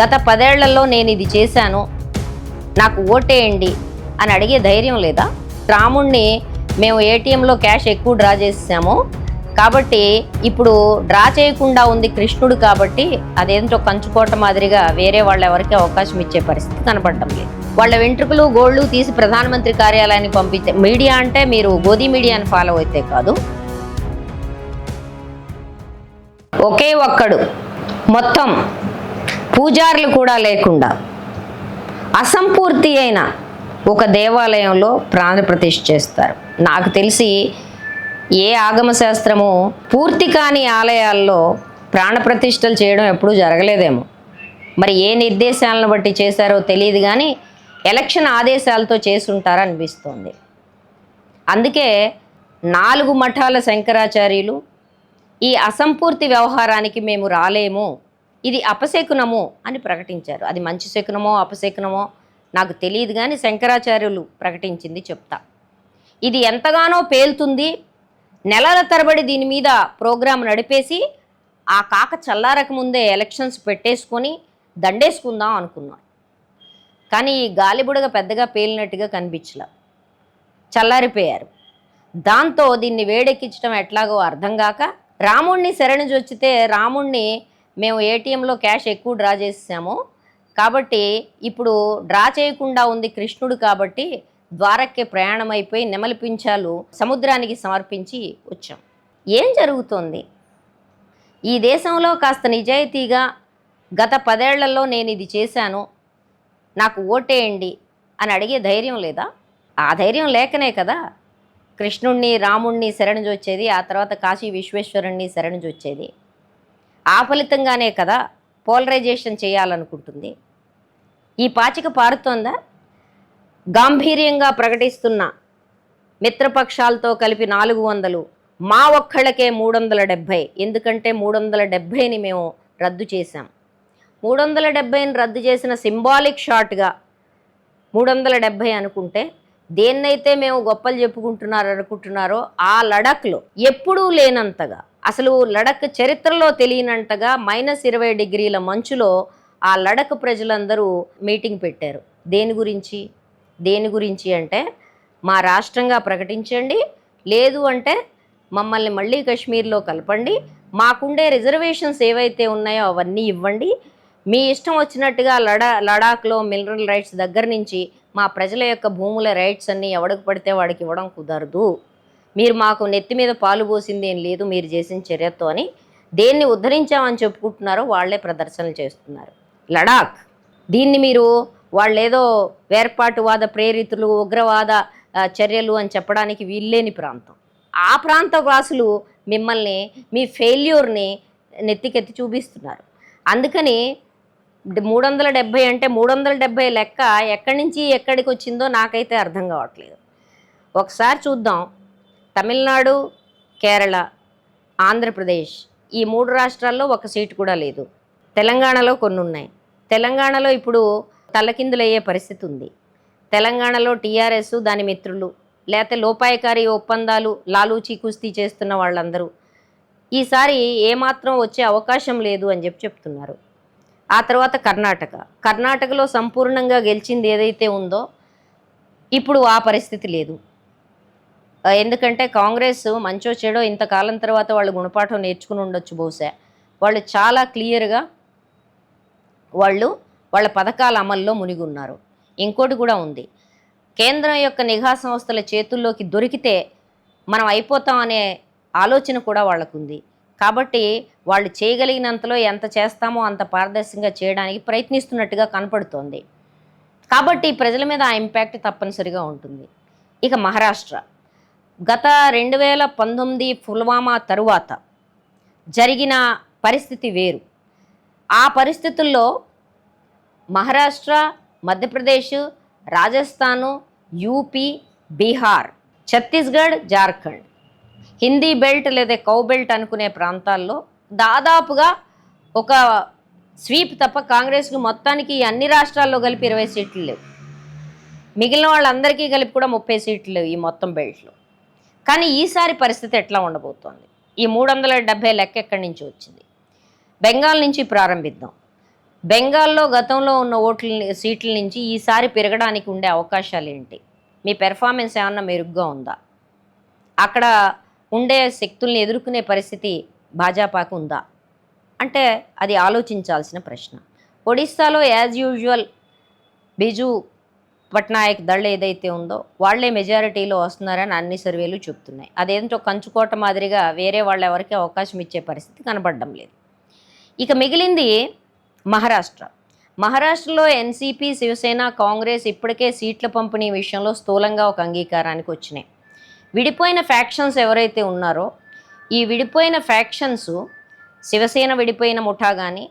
గత పదేళ్ళలో నేను ఇది చేశాను. నాకు ఓటేయండి అని అడిగే ధైర్యం లేదా? రాముణ్ణి మేము ఏటీఎంలో క్యాష్ ఎక్కువ డ్రా చేసాము కాబట్టి ఇప్పుడు డ్రా చేయకుండా ఉంది కృష్ణుడు కాబట్టి అదేంటో కంచుకోట మాదిరిగా వేరే వాళ్ళ ఎవరికి అవకాశం ఇచ్చే పరిస్థితి కనపడటం లేదు. వాళ్ళ వెంట్రుకలు గోళ్ళు తీసి ప్రధానమంత్రి కార్యాలయానికి పంపించే మీడియా అంటే మీరు గోధి మీడియాని ఫాలో అయితే కాదు. ఒకే ఒక్కడు. మొత్తం పూజారులు కూడా లేకుండా అసంపూర్తి అయిన ఒక దేవాలయంలో ప్రాణప్రతిష్ఠ చేస్తారు. నాకు తెలిసి ఏ ఆగమ శాస్త్రము పూర్తి కాని ఆలయాల్లో ప్రాణప్రతిష్ఠలు చేయడం ఎప్పుడూ జరగలేదేమో. మరి ఏ నిర్దేశాలను బట్టి చేశారో తెలియదు కానీ ఎలక్షన్ ఆదేశాలతో చేసుంటారనిపిస్తుంది అందుకే నాలుగు మఠాల శంకరాచార్యులు ఈ అసంపూర్తి వ్యవహారానికి మేము రాలేము. ఇది అపశకునము అని ప్రకటించారు. అది మంచి శకునమో అపశకునమో నాకు తెలియదు కానీ శంకరాచార్యులు ప్రకటించింది చెప్తా. ఇది ఎంతగానో పేలుతుంది. నెలల తరబడి దీని మీద ప్రోగ్రాం నడిపేసి ఆ కాక చల్లారక ముందే ఎలక్షన్స్ పెట్టేసుకొని దండేసుకుందాం అనుకున్నాం కానీ ఈ గాలిబుడగ పెద్దగా పేలినట్టుగా కనిపించలే. చల్లారిపోయారు. దాంతో దీన్ని వేడెక్కించడం ఎట్లాగో అర్థం కాక రాముణ్ణి శరణి జొచ్చితే రాముణ్ణి మేము ఏటీఎంలో క్యాష్ ఎక్కువ డ్రా చేసాము కాబట్టి ఇప్పుడు డ్రా చేయకుండా ఉంది కృష్ణుడు కాబట్టి ద్వారక్కే ప్రయాణం అయిపోయి నెమలిపించాలు సముద్రానికి సమర్పించి వచ్చాం. ఏం జరుగుతోంది? ఈ దేశంలో కాస్త నిజాయితీగా గత పదేళ్ళలో నేను ఇది చేశాను. నాకు ఓటేయండి అని అడిగే ధైర్యం లేదా? ఆ ధైర్యం లేకనే కదా కృష్ణుణ్ణి రాముణ్ణి శరణుజొచ్చేది ఆ తర్వాత కాశీ విశ్వేశ్వరుణ్ణి శరణుజొచ్చేది ఆ ఫలితంగానే కదా పోలరైజేషన్ చేయాలనుకుంటుంది. ఈ పాచిక పారుతోందా? గాంభీర్యంగా ప్రకటిస్తున్న మిత్రపక్షాలతో కలిపి నాలుగు వందలు మా ఒక్కళ్ళకే మూడు వందల డెబ్భై ఎందుకంటే మూడు వందల డెబ్భైని మేము రద్దు చేశాం. మూడు వందల డెబ్భైని రద్దు చేసిన సింబాలిక్ షాట్గా మూడు వందల డెబ్భై అనుకుంటే దేన్నైతే మేము గొప్పలు చెప్పుకుంటున్నారు అనుకుంటున్నారో ఆ లడఖ్లో ఎప్పుడూ లేనంతగా అసలు లడఖ్ చరిత్రలో తెలియనంతగా మైనస్ ఇరవై డిగ్రీల మంచులో ఆ లడఖ్ ప్రజలందరూ మీటింగ్ పెట్టారు. దేని గురించి? దేని గురించి అంటే మా రాష్ట్రంగా ప్రకటించండి లేదు అంటే మమ్మల్ని మళ్ళీ కాశ్మీర్లో కలపండి మాకుండే రిజర్వేషన్స్ ఏవైతే ఉన్నాయో అవన్నీ ఇవ్వండి. మీ ఇష్టం వచ్చినట్టుగా లడా లడాఖ్లో మినరల్ రైట్స్ దగ్గర నుంచి మా ప్రజల యొక్క భూముల రైట్స్ అన్నీ ఎవడికి పడితే వాడికి ఇవ్వడం కుదరదు. మీరు మాకు నెత్తి మీద పాలు పోసింది ఏం లేదు మీరు చేసిన చర్యతో అని దేన్ని ఉద్ధరించామని చెప్పుకుంటున్నారో వాళ్ళే ప్రదర్శనలు చేస్తున్నారు. లడాక్. దీన్ని మీరు వాళ్ళేదో వేర్పాటువాద ప్రేరితులు ఉగ్రవాద చర్యలు అని చెప్పడానికి వీల్లేని ప్రాంతం. ఆ ప్రాంత వాసులు మిమ్మల్ని మీ ఫెయిల్యూర్ని నెత్తికెత్తి చూపిస్తున్నారు. అందుకని మూడు వందల డెబ్భై అంటే మూడు వందల డెబ్భై లెక్క ఎక్కడి నుంచి ఎక్కడికి వచ్చిందో నాకైతే అర్థం కావట్లేదు. ఒకసారి చూద్దాం. తమిళనాడు కేరళ ఆంధ్రప్రదేశ్ ఈ మూడు రాష్ట్రాల్లో ఒక సీటు కూడా లేదు. తెలంగాణలో కొన్ని ఉన్నాయి తెలంగాణలో ఇప్పుడు తలకిందులయ్యే పరిస్థితి ఉంది. తెలంగాణలో టీఆర్ఎస్ దాని మిత్రులు లేకపోతే లోపాయకారి ఒప్పందాలు లాలూచీ కుస్తీ చేస్తున్న వాళ్ళందరూ ఈసారి ఏమాత్రం వచ్చే అవకాశం లేదు అని చెప్పి చెప్తున్నారు. ఆ తర్వాత కర్ణాటక. కర్ణాటకలో సంపూర్ణంగా గెలిచింది ఏదైతే ఉందో ఇప్పుడు ఆ పరిస్థితి లేదు. ఎందుకంటే కాంగ్రెస్ మంచో చెడో ఇంతకాలం తర్వాత వాళ్ళు గుణపాఠం నేర్చుకుని ఉండొచ్చు బహుశా. వాళ్ళు చాలా క్లియర్గా వాళ్ళు వాళ్ళ పథకాల అమల్లో మునిగి ఉన్నారు ఇంకోటి కూడా ఉంది. కేంద్రం యొక్క నిఘా సంస్థల చేతుల్లోకి దొరికితే మనం అయిపోతాం అనే ఆలోచన కూడా వాళ్ళకుంది. కాబట్టి వాళ్ళు చేయగలిగినంతలో ఎంత చేస్తామో అంత పారదర్శకంగా చేయడానికి ప్రయత్నిస్తున్నట్టుగా కనపడుతోంది. కాబట్టి ప్రజల మీద ఆ ఇంపాక్ట్ తప్పనిసరిగా ఉంటుంది. ఇక మహారాష్ట్ర. గత రెండు వేల పంతొమ్మిది పుల్వామా తరువాత జరిగిన పరిస్థితి వేరు. ఆ పరిస్థితుల్లో మహారాష్ట్ర మధ్యప్రదేశ్ రాజస్థాను యూపీ బీహార్ ఛత్తీస్గఢ్ జార్ఖండ్ హిందీ బెల్ట్ లేదా కౌ బెల్ట్ అనుకునే ప్రాంతాల్లో దాదాపుగా ఒక స్వీప్ తప్ప కాంగ్రెస్కి మొత్తానికి అన్ని రాష్ట్రాల్లో కలిపి ఇరవై సీట్లు లేవు. మిగిలిన వాళ్ళందరికీ కలిపి కూడా ముప్పై సీట్లు లేవు ఈ మొత్తం బెల్ట్లో. కానీ ఈసారి పరిస్థితి ఎట్లా ఉండబోతోంది? ఈ మూడు వందల డెబ్భై లెక్క ఎక్కడి నుంచి వచ్చింది? బెంగాల్ నుంచి ప్రారంభిద్దాం. బెంగాల్లో గతంలో ఉన్న ఓట్ల సీట్ల నుంచి ఈసారి పెరగడానికి ఉండే అవకాశాలు ఏంటి? మీ పెర్ఫార్మెన్స్ ఏమన్నా మెరుగ్గా ఉందా? అక్కడ ఉండే శక్తుల్ని ఎదుర్కొనే పరిస్థితి భాజపాకు ఉందా? అంటే అది ఆలోచించాల్సిన ప్రశ్న. ఒడిస్సాలో యాజ్ యూజువల్ బిజు పట్నాయక్ దళ ఏదైతే ఉందో వాళ్ళే మెజారిటీలో వస్తున్నారని అన్ని సర్వేలు చెప్తున్నాయి అదేంటో కంచుకోట మాదిరిగా వేరే వాళ్ళు ఎవరికి అవకాశం ఇచ్చే పరిస్థితి కనబడడం లేదు. ఇక మిగిలింది మహారాష్ట్ర. మహారాష్ట్రలో ఎన్సీపీ శివసేన కాంగ్రెస్ ఇప్పటికే సీట్ల పంపిణీ విషయంలో స్థూలంగా ఒక అంగీకారానికి వచ్చినాయి. విడిపోయిన ఫ్యాక్షన్స్ ఎవరైతే ఉన్నారో ఈ విడిపోయిన ఫ్యాక్షన్స్ శివసేన విడిపోయిన ముఠా కానీ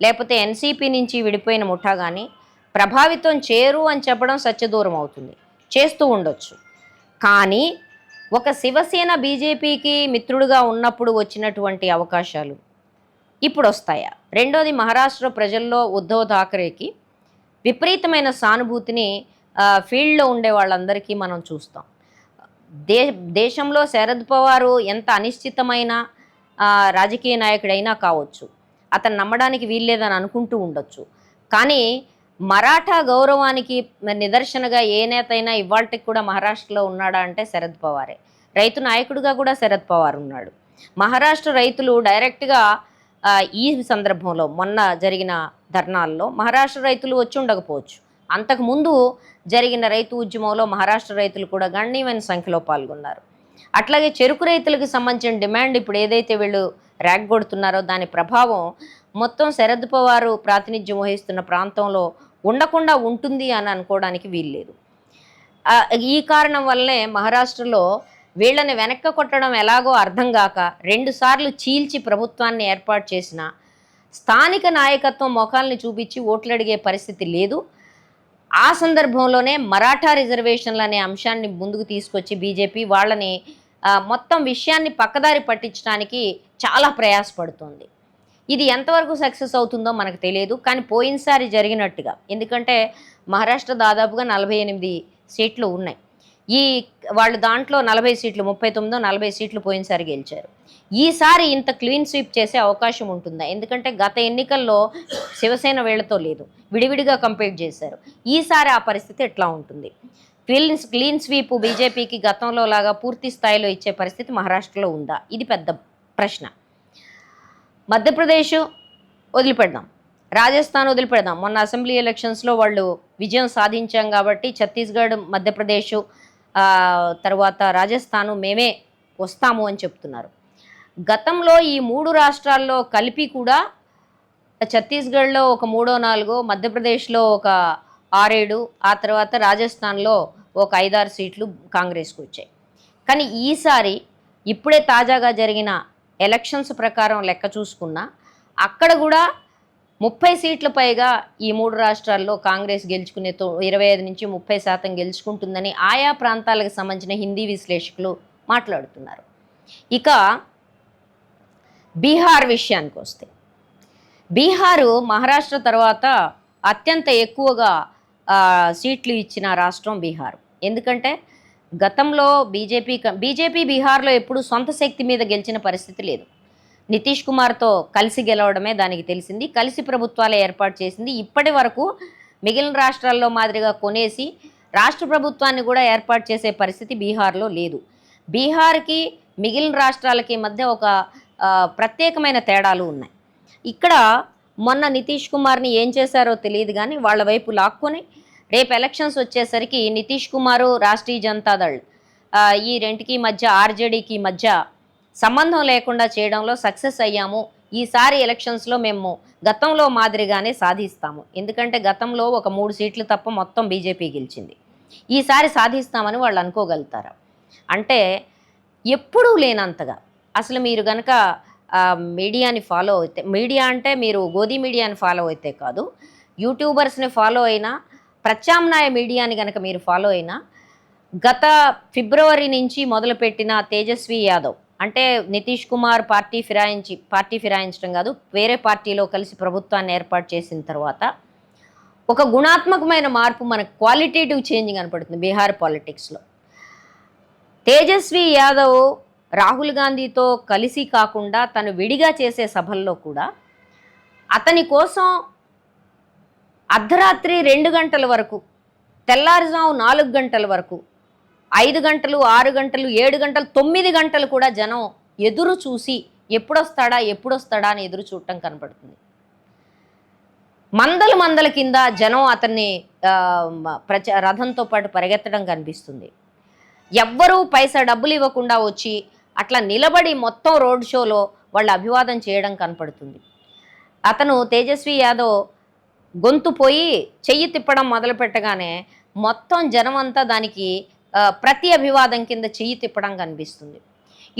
లేకపోతే ఎన్సీపీ నుంచి విడిపోయిన ముఠా కానీ ప్రభావితం చేరు అని చెప్పడం సత్యదూరం అవుతుంది. చేస్తూ ఉండొచ్చు. కానీ ఒక శివసేన బీజేపీకి మిత్రుడుగా ఉన్నప్పుడు వచ్చినటువంటి అవకాశాలు ఇప్పుడు వస్తాయా రెండోది మహారాష్ట్ర ప్రజల్లో ఉద్ధవ్ థాకరేకి విపరీతమైన సానుభూతిని ఫీల్డ్లో ఉండే వాళ్ళందరికీ మనం చూస్తాం. దే దేశంలో శరద్ పవారు ఎంత అనిశ్చితమైన రాజకీయ నాయకుడైనా కావచ్చు. అతను నమ్మడానికి వీల్లేదని అనుకుంటూ ఉండొచ్చు. కానీ మరాఠా గౌరవానికి నిదర్శనగా ఏ నేత అయినా ఇవాళకి కూడా మహారాష్ట్రలో ఉన్నాడా అంటే శరద్ పవారే. రైతు నాయకుడిగా కూడా శరద్ పవార్ ఉన్నాడు. మహారాష్ట్ర రైతులు డైరెక్ట్గా ఈ సందర్భంలో మొన్న జరిగిన ధర్నాల్లో మహారాష్ట్ర రైతులు వచ్చి ఉండకపోవచ్చు. అంతకుముందు జరిగిన రైతు ఉద్యమంలో మహారాష్ట్ర రైతులు కూడా గణనీయమైన సంఖ్యలో పాల్గొన్నారు. అట్లాగే చెరుకు రైతులకు సంబంధించిన డిమాండ్ ఇప్పుడు ఏదైతే వీళ్ళు ర్యాగ్గొడుతున్నారో దాని ప్రభావం మొత్తం శరద్ పవారు ప్రాతినిధ్యం వహిస్తున్న ప్రాంతంలో ఉండకుండా ఉంటుంది అని అనుకోవడానికి వీల్లేదు. ఈ కారణం వల్లనే మహారాష్ట్రలో వీళ్ళని వెనక్క కొట్టడం ఎలాగో అర్థం కాక రెండుసార్లు చీల్చి ప్రభుత్వాన్ని ఏర్పాటు చేసిన స్థానిక నాయకత్వం మొఖాల్ని చూపించి ఓట్లు అడిగే పరిస్థితి లేదు. ఆ సందర్భంలోనే మరాఠా రిజర్వేషన్లు అనే అంశాన్ని ముందుకు తీసుకొచ్చి బీజేపీ వాళ్ళని మొత్తం విషయాన్ని పక్కదారి పట్టించడానికి చాలా ప్రయాసపడుతోంది. ఇది ఎంతవరకు సక్సెస్ అవుతుందో మనకు తెలియదు కానీ పోయినసారి జరిగినట్టుగా. ఎందుకంటే మహారాష్ట్ర దాదాపుగా నలభై ఎనిమిది సీట్లు ఉన్నాయి. ఈ వాళ్ళు దాంట్లో నలభై సీట్లు ముప్పై తొమ్మిదో నలభై సీట్లు పోయినసారి గెలిచారు. ఈసారి ఇంత క్లీన్ స్వీప్ చేసే అవకాశం ఉంటుందా? ఎందుకంటే గత ఎన్నికల్లో శివసేన వీళ్ళతో లేదు. విడివిడిగా కంపీట్ చేశారు. ఈసారి ఆ పరిస్థితి ఎట్లా ఉంటుంది? క్లీన్ క్లీన్ స్వీప్ బీజేపీకి గతంలో లాగా పూర్తి స్థాయిలో ఇచ్చే పరిస్థితి మహారాష్ట్రలో ఉందా? ఇది పెద్ద ప్రశ్న. మధ్యప్రదేశ్ వదిలిపెడదాం. రాజస్థాన్ వదిలిపెడదాం. మొన్న అసెంబ్లీ ఎలక్షన్స్లో వాళ్ళు విజయం సాధించాం కాబట్టి ఛత్తీస్గఢ్ మధ్యప్రదేశ్ తర్వాత రాజస్థాను మేమే వస్తాము అని చెప్తున్నారు. గతంలో ఈ మూడు రాష్ట్రాల్లో కలిపి కూడా ఛత్తీస్గఢ్లో ఒక మూడో నాలుగో మధ్యప్రదేశ్లో ఒక ఆరేడు ఆ తర్వాత రాజస్థాన్లో ఒక ఐదారు సీట్లు కాంగ్రెస్కు వచ్చాయి. కానీ ఈసారి ఇప్పుడే తాజాగా జరిగిన ఎలక్షన్స్ ప్రకారం లెక్క చూసుకున్నా అక్కడ కూడా ముప్పై సీట్ల పైగా ఈ మూడు రాష్ట్రాల్లో కాంగ్రెస్ గెలుచుకునే తో ఇరవై ఐదు నుంచి ముప్పై శాతం గెలుచుకుంటుందని ఆయా ప్రాంతాలకు సంబంధించిన హిందీ విశ్లేషకులు మాట్లాడుతున్నారు. ఇక బీహార్ విషయానికి వస్తే బీహారు మహారాష్ట్ర తర్వాత అత్యంత ఎక్కువగా సీట్లు ఇచ్చిన రాష్ట్రం బీహార్. ఎందుకంటే గతంలో బీజేపీ బీజేపీ బీహార్లో ఎప్పుడు సొంత శక్తి మీద గెలిచిన పరిస్థితి లేదు. నితీష్ కుమార్తో కలిసి గెలవడమే దానికి తెలిసింది. కలిసి ప్రభుత్వాలు ఏర్పాటు చేసింది. ఇప్పటి వరకు మిగిలిన రాష్ట్రాల్లో మాదిరిగా కొనేసి రాష్ట్ర ప్రభుత్వాన్ని కూడా ఏర్పాటు చేసే పరిస్థితి బీహార్లో లేదు. బీహార్కి మిగిలిన రాష్ట్రాలకి మధ్య ఒక ప్రత్యేకమైన తేడాలు ఉన్నాయి. ఇక్కడ మొన్న నితీష్ కుమార్ని ఏం చేశారో తెలియదు కానీ వాళ్ళ వైపు లాక్కొని రేపు ఎలక్షన్స్ వచ్చేసరికి నితీష్ కుమారు రాష్ట్రీయ జనతాదళ్ ఈ రెంటికి మధ్య ఆర్జేడీకి మధ్య సంబంధం లేకుండా చేయడంలో సక్సెస్ అయ్యాము. ఈసారి ఎలక్షన్స్లో మేము గతంలో మాదిరిగానే సాధిస్తాము. ఎందుకంటే గతంలో ఒక మూడు సీట్లు తప్ప మొత్తం బీజేపీ గెలిచింది. ఈసారి సాధిస్తామని వాళ్ళు అనుకోగలుగుతారు? అంటే ఎప్పుడూ లేనంతగా. అసలు మీరు కనుక మీడియాని ఫాలో అయితే మీడియా అంటే మీరు గోధి మీడియాని ఫాలో అయితే కాదు. యూట్యూబర్స్ని ఫాలో అయినా ప్రత్యామ్నాయ మీడియాని కనుక మీరు ఫాలో అయినా గత ఫిబ్రవరి నుంచి మొదలుపెట్టిన తేజస్వి యాదవ్ అంటే నితీష్ కుమార్ పార్టీ ఫిరాయించి పార్టీ ఫిరాయించడం కాదు వేరే పార్టీలో కలిసి ప్రభుత్వాన్ని ఏర్పాటు చేసిన తర్వాత ఒక గుణాత్మకమైన మార్పు మనకు క్వాలిటేటివ్ చేంజ్ కనపడుతుంది బీహార్ పాలిటిక్స్లో. తేజస్వి యాదవ్ రాహుల్ గాంధీతో కలిసి కాకుండా తను విడిగా చేసే సభల్లో కూడా అతని కోసం అర్ధరాత్రి రెండు గంటల వరకు తెల్లారుజాము నాలుగు గంటల వరకు ఐదు గంటలు ఆరు గంటలు ఏడు గంటలు తొమ్మిది గంటలు కూడా జనం ఎదురు చూసి ఎప్పుడొస్తాడా ఎప్పుడొస్తాడా అని ఎదురు చూడటం కనపడుతుంది మందలు మందల కింద జనం అతన్ని ప్రచ రథంతో పాటు పరిగెత్తడం కనిపిస్తుంది. ఎవ్వరూ పైసా డబ్బులు ఇవ్వకుండా వచ్చి అట్లా నిలబడి మొత్తం రోడ్ షోలో వాళ్ళు అభివాదం చేయడం కనపడుతుంది. అతను తేజస్వి యాదవ్ గొంతు పోయి చెయ్యి తిప్పడం మొదలు పెట్టగానే మొత్తం జనం అంతా దానికి ప్రతి అభివాదం కింద చెయ్యి తిప్పడం కనిపిస్తుంది.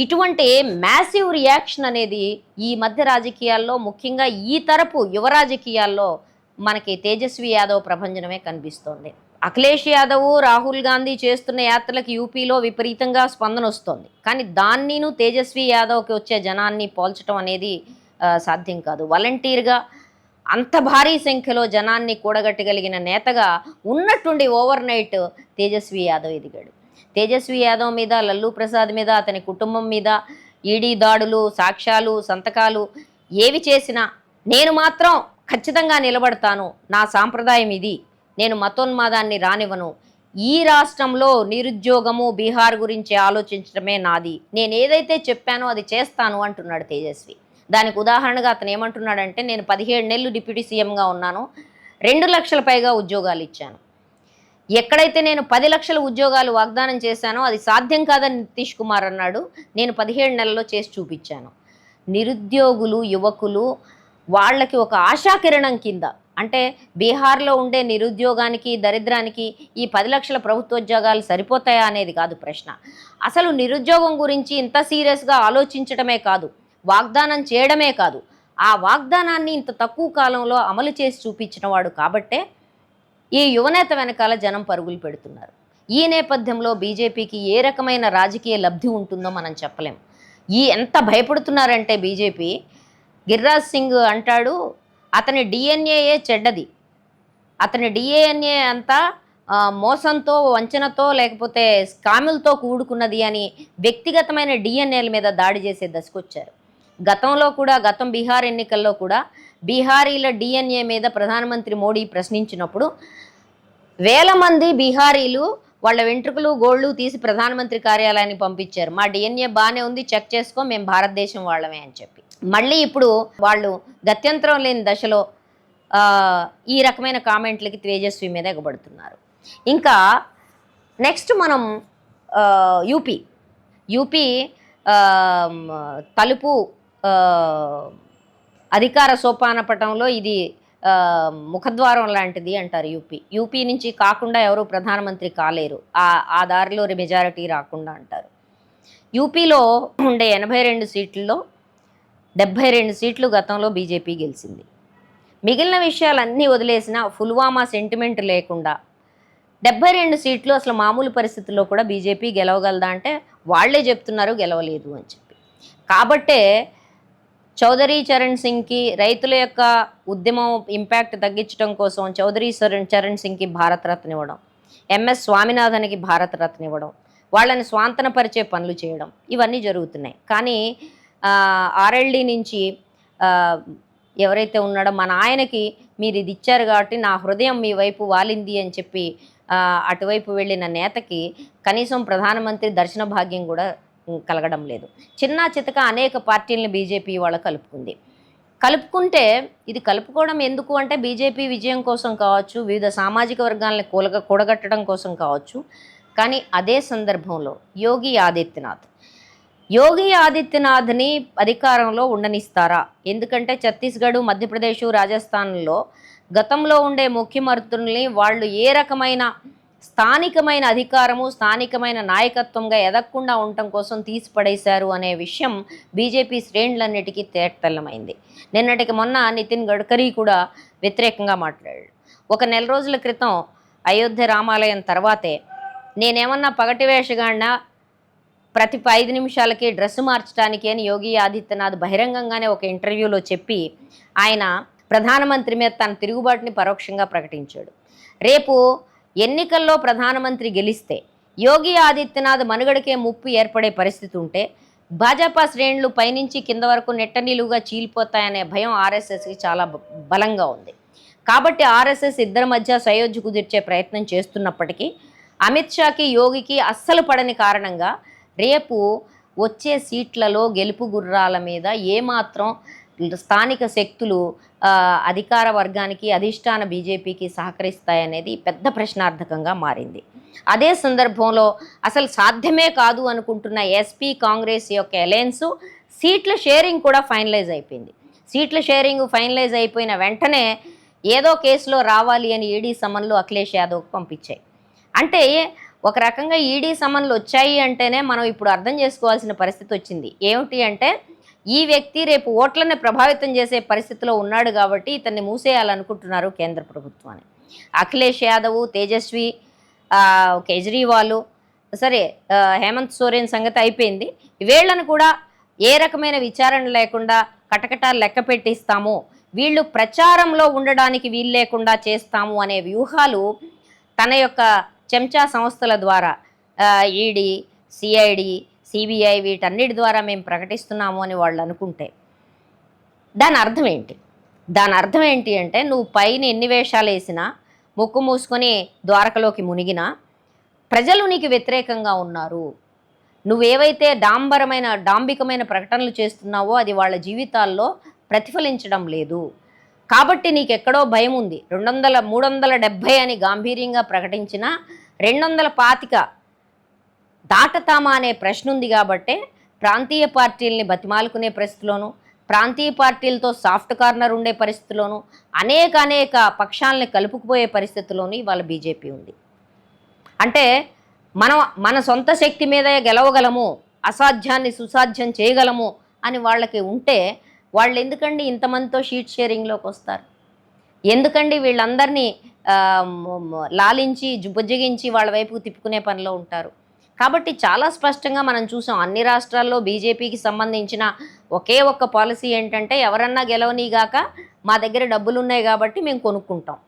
ఇటువంటి మ్యాసివ్ రియాక్షన్ అనేది ఈ మధ్య రాజకీయాల్లో ముఖ్యంగా ఈ తరపు యువ రాజకీయాల్లో మనకి తేజస్వి యాదవ్ ప్రభంజనమే కనిపిస్తోంది. అఖిలేష్ యాదవ్ రాహుల్ గాంధీ చేస్తున్న యాత్రలకు యూపీలో విపరీతంగా స్పందన వస్తోంది. కానీ దాన్నిను తేజస్వి యాదవ్కి వచ్చే జనాన్ని పోల్చడం అనేది సాధ్యం కాదు. వాలంటీర్గా అంత భారీ సంఖ్యలో జనాన్ని కూడగట్టగలిగిన నేతగా ఉన్నట్టుండి ఓవర్ నైట్ తేజస్వి యాదవ్ ఎదిగాడు. తేజస్వి యాదవ్ మీద లల్లు ప్రసాద్ మీద అతని కుటుంబం మీద ఈడీ దాడులు సాక్ష్యాలు సంతకాలు ఏవి చేసినా నేను మాత్రం ఖచ్చితంగా నిలబడతాను. నా సాంప్రదాయం ఇది. నేను మతోన్మాదాన్ని రానివ్వను. ఈ రాష్ట్రంలో నిరుద్యోగము బీహార్ గురించి ఆలోచించడమే నాది. నేను ఏదైతే చెప్పానో అది చేస్తాను అంటున్నాడు తేజస్వి. దానికి ఉదాహరణగా అతను ఏమంటున్నాడంటే నేను పదిహేడు నెలలు డిప్యూటీ సీఎంగా ఉన్నాను రెండు లక్షల పైగా ఉద్యోగాలు ఇచ్చాను. ఎక్కడైతే నేను పది లక్షల ఉద్యోగాలు వాగ్దానం చేశానో అది సాధ్యం కాదని నితీష్ కుమార్ అన్నాడు నేను పదిహేడు నెలల్లో చేసి చూపించాను. నిరుద్యోగులు యువకులు వాళ్ళకి ఒక ఆశాకిరణం కింద అంటే బీహార్లో ఉండే నిరుద్యోగానికి దరిద్రానికి ఈ పది లక్షల ప్రభుత్వ ఉద్యోగాలు సరిపోతాయా అనేది కాదు ప్రశ్న. అసలు నిరుద్యోగం గురించి ఇంత సీరియస్గా ఆలోచించడమే కాదు. వాగ్దానం చేయడమే కాదు. ఆ వాగ్దానాన్ని ఇంత తక్కువ కాలంలో అమలు చేసి చూపించిన వాడు కాబట్టే ఈ యువనేత వెనకాల జనం పరుగులు పెడుతున్నారు. ఈ నేపథ్యంలో బీజేపీకి ఏ రకమైన రాజకీయ లబ్ధి ఉంటుందో మనం చెప్పలేం. ఈ ఎంత భయపడుతున్నారంటే బీజేపీ గిర్రాజ్ సింగ్ అంటాడు అతని డిఎన్ఏయే చెడ్డది. అతని డిఎన్ఏ అంతా మోసంతో వంచనతో లేకపోతే స్కాములతో కూడుకున్నది అని వ్యక్తిగతమైన డిఎన్ఏల మీద దాడి చేసే దశకొచ్చారు. గతంలో కూడా గతం బీహార్ ఎన్నికల్లో కూడా బీహారీల డిఎన్ఏ మీద ప్రధానమంత్రి మోడీ ప్రశ్నించినప్పుడు వేల మంది బీహారీలు వాళ్ళ వెంట్రుకలు గోళ్ళు తీసి ప్రధానమంత్రి కార్యాలయానికి పంపించారు. మా డిఎన్ఏ బాగానే ఉంది చెక్ చేసుకో మేము భారతదేశం వాళ్ళమే అని చెప్పి. మళ్ళీ ఇప్పుడు వాళ్ళు గత్యంతరం లేని దశలో ఈ రకమైన కామెంట్లకి తేజస్వి మీద ఎగబడుతున్నారు. ఇంకా నెక్స్ట్ మనం యూపీ. యూపీ తలుపు అధికార సోపాన పటంలో ఇది ముఖద్వారం లాంటిది అంటారు యూపీ. యూపీ నుంచి కాకుండా ఎవరు ప్రధానమంత్రి కాలేరు. ఆ ఆ దారిలో మెజారిటీ రాకుండా అంటారు. యూపీలో ఉండే ఎనభై రెండు సీట్లలో డెబ్భై రెండు సీట్లు గతంలో బీజేపీ గెలిచింది. మిగిలిన విషయాలన్నీ వదిలేసిన ఫుల్వామా సెంటిమెంట్ లేకుండా డెబ్బై రెండు సీట్లు అసలు మామూలు పరిస్థితుల్లో కూడా బీజేపీ గెలవగలదా అంటే వాళ్ళే చెప్తున్నారు గెలవలేదు అని చెప్పి. కాబట్టే చౌదరి చరణ్ సింగ్కి రైతుల యొక్క ఉద్యమం ఇంపాక్ట్ తగ్గించడం కోసం చౌదరి చరణ్ చరణ్ సింగ్కి భారతరత్న ఇవ్వడం. ఎంఎస్ స్వామినాథన్కి భారతరత్న ఇవ్వడం. వాళ్ళని స్వాంతనపరిచే పనులు చేయడం. ఇవన్నీ జరుగుతున్నాయి. కానీ ఆర్ఎల్డి నుంచి ఎవరైతే ఉన్నాడో మన ఆయనకి మీరు ఇది ఇచ్చారు కాబట్టి నా హృదయం మీ వైపు వాలింది అని చెప్పి అటువైపు వెళ్ళిన నేతకి కనీసం ప్రధానమంత్రి దర్శన భాగ్యం కూడా కలగడం లేదు. చిన్న చితక అనేక పార్టీలను బీజేపీ వాళ్ళు కలుపుకుంది. కలుపుకుంటే ఇది కలుపుకోవడం ఎందుకు అంటే బీజేపీ విజయం కోసం కావచ్చు వివిధ సామాజిక వర్గాలను కూలగ కూడగట్టడం కోసం కావచ్చు. కానీ అదే సందర్భంలో యోగి ఆదిత్యనాథ్. యోగి ఆదిత్యనాథ్ని అధికారంలో ఉండనిస్తారా? ఎందుకంటే ఛత్తీస్గఢ్ మధ్యప్రదేశ్ రాజస్థాన్లో గతంలో ఉండే ముఖ్యమంత్రుల్ని వాళ్ళు ఏ రకమైన స్థానికమైన అధికారము స్థానికమైన నాయకత్వంగా ఎదగకుండా ఉండటం కోసం తీసి పడేశారు అనే విషయం బీజేపీ శ్రేణులన్నిటికీ తేటతెల్లమైంది. నిన్నటికి మొన్న నితిన్ గడ్కరీ కూడా వ్యతిరేకంగా మాట్లాడాడు. ఒక నెల రోజుల క్రితం అయోధ్య రామాలయం తర్వాతే నేనేమన్నా పగటి వేషగాడినా ప్రతి ఐదు నిమిషాలకి డ్రెస్ మార్చడానికి అని యోగి ఆదిత్యనాథ్ బహిరంగంగానే ఒక ఇంటర్వ్యూలో చెప్పి ఆయన ప్రధానమంత్రి మీద తన తిరుగుబాటుని పరోక్షంగా ప్రకటించాడు. రేపు ఎన్నికల్లో ప్రధానమంత్రి గెలిస్తే యోగి ఆదిత్యనాథ్ మనుగడకే ముప్పు ఏర్పడే పరిస్థితి ఉంటే భాజపా శ్రేణులు పైనుంచి కింద వరకు నెట్టనిలువుగా చీలిపోతాయనే భయం ఆర్ఎస్ఎస్కి చాలా బలంగా ఉంది. కాబట్టి ఆర్ఎస్ఎస్ ఇద్దరి మధ్య సయోధ్య కుదిర్చే ప్రయత్నం చేస్తున్నప్పటికీ అమిత్ షాకి యోగికి అస్సలు పడని కారణంగా రేపు వచ్చే సీట్లలో గెలుపు గుర్రాల మీద ఏమాత్రం స్థానిక శక్తులు అధికార వర్గానికి అధిష్టాన బీజేపీకి సహకరిస్తాయనేది పెద్ద ప్రశ్నార్థకంగా మారింది. అదే సందర్భంలో అసలు సాధ్యమే కాదు అనుకుంటున్న ఎస్పీ కాంగ్రెస్ యొక్క ఎలయన్సు సీట్ల షేరింగ్ కూడా ఫైనలైజ్ అయిపోయింది. సీట్ల షేరింగ్ ఫైనలైజ్ అయిపోయిన వెంటనే ఏదో కేసులో రావాలి అని ఈడీ సమన్లు అఖిలేష్ యాదవ్కు పంపించాయి. అంటే ఒక రకంగా ఈడీ సమన్లు వచ్చాయి అంటేనే మనం ఇప్పుడు అర్థం చేసుకోవాల్సిన పరిస్థితి వచ్చింది. ఏమిటి అంటే ఈ వ్యక్తి రేపు ఓట్లను ప్రభావితం చేసే పరిస్థితిలో ఉన్నాడు కాబట్టి ఇతన్ని మూసేయాలనుకుంటున్నారు కేంద్ర ప్రభుత్వాన్ని. అఖిలేష్ యాదవ్ తేజస్వి కేజ్రీవాల్ సరే హేమంత్ సోరెన్ సంగతి అయిపోయింది. వీళ్ళను కూడా ఏ రకమైన విచారణ లేకుండా కటకటాలు లెక్క పెట్టిస్తాము. వీళ్ళు ప్రచారంలో ఉండడానికి వీలు లేకుండా చేస్తాము అనే వ్యూహాలు తన యొక్క చెంచా సంస్థల ద్వారా ఈడీ సిఐడి సిబిఐ వీటన్నిటి ద్వారా మేము ప్రకటిస్తున్నాము అని వాళ్ళు అనుకుంటే దాని అర్థం ఏంటి? దాని అర్థం ఏంటి అంటే నువ్వు పైన ఎన్ని వేషాలు వేసినా ముక్కు మూసుకొని ద్వారకలోకి మునిగినా ప్రజలు నీకు వ్యతిరేకంగా ఉన్నారు. నువ్వేవైతే డాంబరమైన డాంబికమైన ప్రకటనలు చేస్తున్నావో అది వాళ్ళ జీవితాల్లో ప్రతిఫలించడం లేదు. కాబట్టి నీకు ఎక్కడో భయం ఉంది. రెండు వందల మూడు వందల డెబ్భై అని గాంభీర్యంగా ప్రకటించిన రెండు వందల పాతిక దాటతామా అనే ప్రశ్న ఉంది కాబట్టే ప్రాంతీయ పార్టీల్ని బతిమాలుకునే పరిస్థితిలోను ప్రాంతీయ పార్టీలతో సాఫ్ట్ కార్నర్ ఉండే పరిస్థితిలోను అనేక అనేక పక్షాలని కలుపుకుపోయే పరిస్థితిలోను ఇవాళ బీజేపీ ఉంది. అంటే మనం మన సొంత శక్తి మీదే గెలవగలము అసాధ్యాన్ని సుసాధ్యం చేయగలము అని వాళ్ళకి ఉంటే వాళ్ళు ఎందుకండి ఇంతమందితో షీట్ షేరింగ్లోకి వస్తారు? ఎందుకండి వీళ్ళందరినీ లాలించి జు- బుజ్జగించి వాళ్ళ వైపుకు తిప్పుకునే పనిలో ఉంటారు? కాబట్టి చాలా స్పష్టంగా మనం చూసాం. అన్ని రాష్ట్రాల్లో బీజేపీకి సంబంధించిన ఒకే ఒక్క పాలసీ ఏంటంటే ఎవరన్నా గెలవనీగాక మా దగ్గర డబ్బులు ఉన్నాయి కాబట్టి మేము కొనుక్కుంటాం.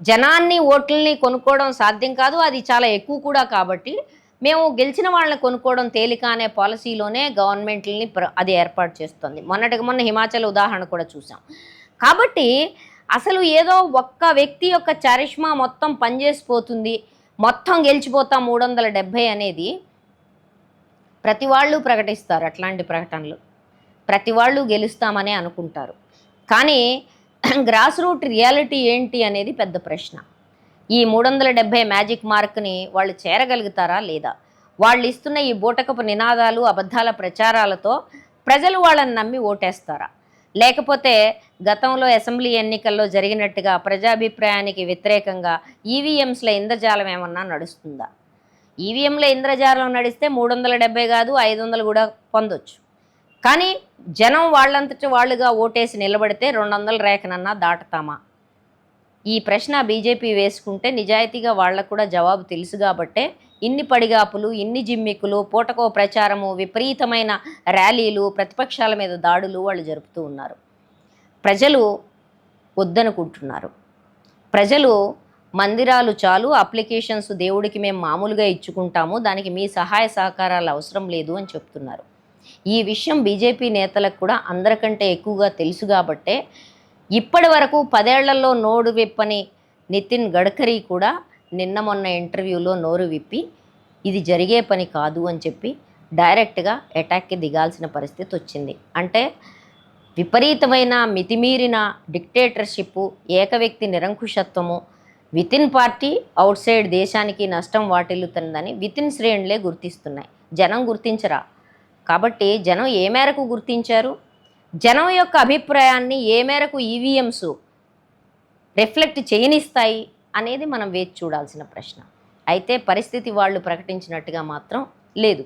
జనాన్ని ఓట్లని కొనుక్కోవడం సాధ్యం కాదు. అది చాలా ఎక్కువ కూడా కాబట్టి మేము గెలిచిన వాళ్ళని కొనుక్కోవడం తేలిక అనే పాలసీలోనే గవర్నమెంట్ని ప్ర అది ఏర్పాటు చేస్తుంది. మొన్నటికి మొన్న హిమాచల్ ఉదాహరణ కూడా చూసాం. కాబట్టి అసలు ఏదో ఒక్క వ్యక్తి యొక్క చరిష్మా మొత్తం పనిచేసిపోతుంది. మొత్తం గెలిచిపోతాం మూడు వందల డెబ్భై అనేది ప్రతి వాళ్ళు ప్రకటిస్తారు అట్లాంటి ప్రకటనలు. ప్రతి వాళ్ళు గెలుస్తామని అనుకుంటారు. కానీ గ్రాస్ రూట్ రియాలిటీ ఏంటి అనేది పెద్ద ప్రశ్న. ఈ మూడు వందల డెబ్భై మ్యాజిక్ మార్క్ని వాళ్ళు చేరగలుగుతారా లేదా? వాళ్ళు ఇస్తున్న ఈ బూటకపు నినాదాలు అబద్ధాల ప్రచారాలతో ప్రజలు వాళ్ళని నమ్మి ఓటేస్తారా? లేకపోతే గతంలో అసెంబ్లీ ఎన్నికల్లో జరిగినట్టుగా ప్రజాభిప్రాయానికి వ్యతిరేకంగా ఈవీఎంస్ల ఇంద్రజాలం ఏమన్నా నడుస్తుందా? ఈవీఎంల ఇంద్రజాలం నడిస్తే మూడు వందల డెబ్బై కాదు ఐదు వందలు కూడా పొందొచ్చు. కానీ జనం వాళ్ళంతటి వాళ్ళుగా ఓటేసి నిలబడితే రెండు వందల రేఖనన్నా దాటుతామా? ఈ ప్రశ్న బీజేపీ వేసుకుంటే నిజాయితీగా వాళ్ళకు కూడా జవాబు తెలుసు కాబట్టే ఇన్ని పడిగాపులు ఇన్ని జిమ్మిక్కులు పూటకో ప్రచారము విపరీతమైన ర్యాలీలు ప్రతిపక్షాల మీద దాడులు వాళ్ళు జరుపుతూ ఉన్నారు. ప్రజలు వద్దనుకుంటున్నారు. ప్రజలు మందిరాలు చాలు అప్లికేషన్స్ దేవుడికి మేము మామూలుగా ఇచ్చుకుంటాము దానికి మీ సహాయ సహకారాలు అవసరం లేదు అని చెప్తున్నారు. ఈ విషయం బీజేపీ నేతలకు కూడా అందరికంటే ఎక్కువగా తెలుసు కాబట్టే ఇప్పటి వరకు పదేళ్ళలో నోడు విప్పని నితిన్ గడ్కరీ కూడా నిన్న మొన్న ఇంటర్వ్యూలో నోరు విప్పి ఇది జరిగే పని కాదు అని చెప్పి డైరెక్ట్గా అటాక్కి దిగాల్సిన పరిస్థితి వచ్చింది. అంటే విపరీతమైన మితిమీరిన డిక్టేటర్షిప్ ఏకవ్యక్తి నిరంకుశత్వము వితిన్ పార్టీ అవుట్ సైడ్ దేశానికి నష్టం వాటిల్లుతుందని వితిన్ శ్రేణులే గుర్తిస్తున్నాయి. జనం గుర్తించరా? కాబట్టి జనం ఏ మేరకు గుర్తించారు? జనం యొక్క అభిప్రాయాన్ని ఏ మేరకు ఈవీఎంస్ రిఫ్లెక్ట్ చేయనిస్తాయి? అనేది మనం వేచి చూడాల్సిన ప్రశ్న. అయితే పరిస్థితి వాళ్ళు ప్రకటించినట్టుగా మాత్రం లేదు.